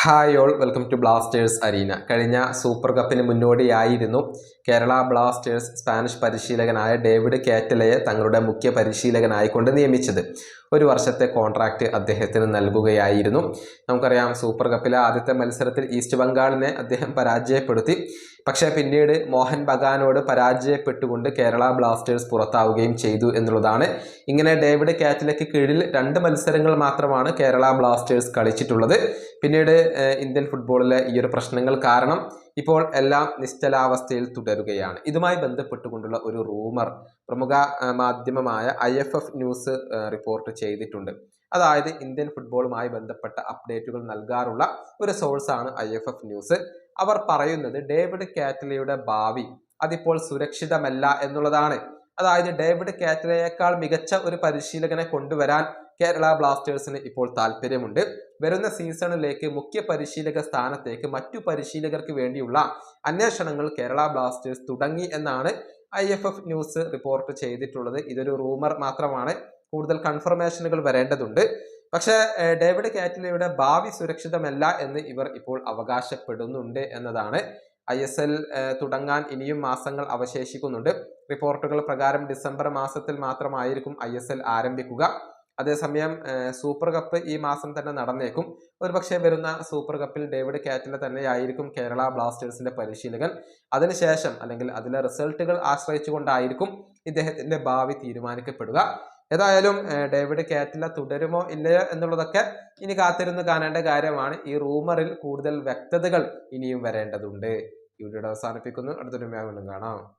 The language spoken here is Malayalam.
Hi all welcome to Blasters arena കഴിഞ്ഞ സൂപ്പർ കപ്പിന് മുന്നോടിയായിരുന്നു കേരള ബ്ലാസ്റ്റേഴ്സ് സ്പാനിഷ് പരിശീലകനായ ഡേവിഡ് കാറ്റലയെ തങ്ങളുടെ മുഖ്യ പരിശീലകനായിക്കൊണ്ട് നിയമിച്ചത്. ഒരു വർഷത്തെ കോൺട്രാക്റ്റ് അദ്ദേഹത്തിന് നൽകുകയായിരുന്നു. നമുക്കറിയാം സൂപ്പർ കപ്പിലെ ആദ്യത്തെ മത്സരത്തിൽ ഈസ്റ്റ് ബംഗാളിനെ അദ്ദേഹം പരാജയപ്പെടുത്തി. പക്ഷേ പിന്നീട് മോഹൻ ബഗാനോട് പരാജയപ്പെട്ടുകൊണ്ട് കേരള ബ്ലാസ്റ്റേഴ്സ് പുറത്താവുകയും ചെയ്തു എന്നുള്ളതാണ്. ഇങ്ങനെ ഡേവിഡ് കാറ്റിലയ്ക്ക് കീഴിൽ രണ്ട് മത്സരങ്ങൾ മാത്രമാണ് കേരള ബ്ലാസ്റ്റേഴ്സ് കളിച്ചിട്ടുള്ളത്. പിന്നീട് ഇന്ത്യൻ ഫുട്ബോളിലെ ഈ ഒരു പ്രശ്നങ്ങൾ കാരണം ഇപ്പോൾ എല്ലാം നിശ്ചലാവസ്ഥയിൽ തുടരുകയാണ്. ഇതുമായി ബന്ധപ്പെട്ടുകൊണ്ടുള്ള ഒരു റൂമർ പ്രമുഖ മാധ്യമമായ ഐ ന്യൂസ് റിപ്പോർട്ട് ചെയ്തിട്ടുണ്ട്. അതായത് ഇന്ത്യൻ ഫുട്ബോളുമായി ബന്ധപ്പെട്ട അപ്ഡേറ്റുകൾ നൽകാറുള്ള ഒരു സോഴ്സാണ് ഐ ന്യൂസ്. അവർ പറയുന്നത് ഡേവിഡ് കാറ്റലയുടെ ഭാവി അതിപ്പോൾ സുരക്ഷിതമല്ല എന്നുള്ളതാണ്. അതായത് ഡേവിഡ് കാറ്റലയേക്കാൾ മികച്ച ഒരു പരിശീലകനെ കൊണ്ടുവരാൻ കേരള ബ്ലാസ്റ്റേഴ്സിന് ഇപ്പോൾ താല്പര്യമുണ്ട് വരുന്ന സീസണിലേക്ക് മുഖ്യ പരിശീലക സ്ഥാനത്തേക്ക് മറ്റു പരിശീലകർക്ക് വേണ്ടിയുള്ള അന്വേഷണങ്ങൾ കേരള ബ്ലാസ്റ്റേഴ്സ് തുടങ്ങി എന്നാണ് I F F news report ചെയ്തിട്ടുള്ളത്. ഇതൊരു റൂമർ മാത്രമാണ്. കൂടുതൽ കൺഫർമേഷനുകൾ വരേണ്ടതുണ്ട്. പക്ഷേ ഡേവിഡ് കാറ്റിലയുടെ ഭാവി സുരക്ഷിതമല്ല എന്ന് ഇവർ ഇപ്പോൾ അവകാശപ്പെടുന്നുണ്ട് എന്നതാണ്. ഐ എസ് എൽ തുടങ്ങാൻ ഇനിയും മാസങ്ങൾ അവശേഷിക്കുന്നുണ്ട്. റിപ്പോർട്ടുകൾ പ്രകാരം ഡിസംബർ മാസത്തിൽ മാത്രമായിരിക്കും ഐ എസ് എൽ ആരംഭിക്കുക. അതേസമയം സൂപ്പർ കപ്പ് ഈ മാസം തന്നെ നടന്നേക്കും. ഒരുപക്ഷെ വരുന്ന സൂപ്പർ കപ്പിൽ ഡേവിഡ് കാറ്റില തന്നെയായിരിക്കും കേരള ബ്ലാസ്റ്റേഴ്സിന്റെ പരിശീലകൻ. അതിനുശേഷം അല്ലെങ്കിൽ അതിലെ റിസൾട്ടുകൾ ആശ്രയിച്ചുകൊണ്ടായിരിക്കും ഇദ്ദേഹത്തിന്റെ ഭാവി തീരുമാനിക്കപ്പെടുക. ഏതായാലും ഡേവിഡ് കാറ്റില തുടരുമോ ഇല്ലയോ എന്നുള്ളതൊക്കെ ഇനി കാത്തിരുന്ന് കാണേണ്ട കാര്യമാണ്. ഈ റൂമറിൽ കൂടുതൽ വ്യക്തതകൾ ഇനിയും വരേണ്ടതുണ്ട്. ഈ വീഡിയോ അവസാനിപ്പിക്കുന്നു. അടുത്തൊരു വീണ്ടും കാണാം.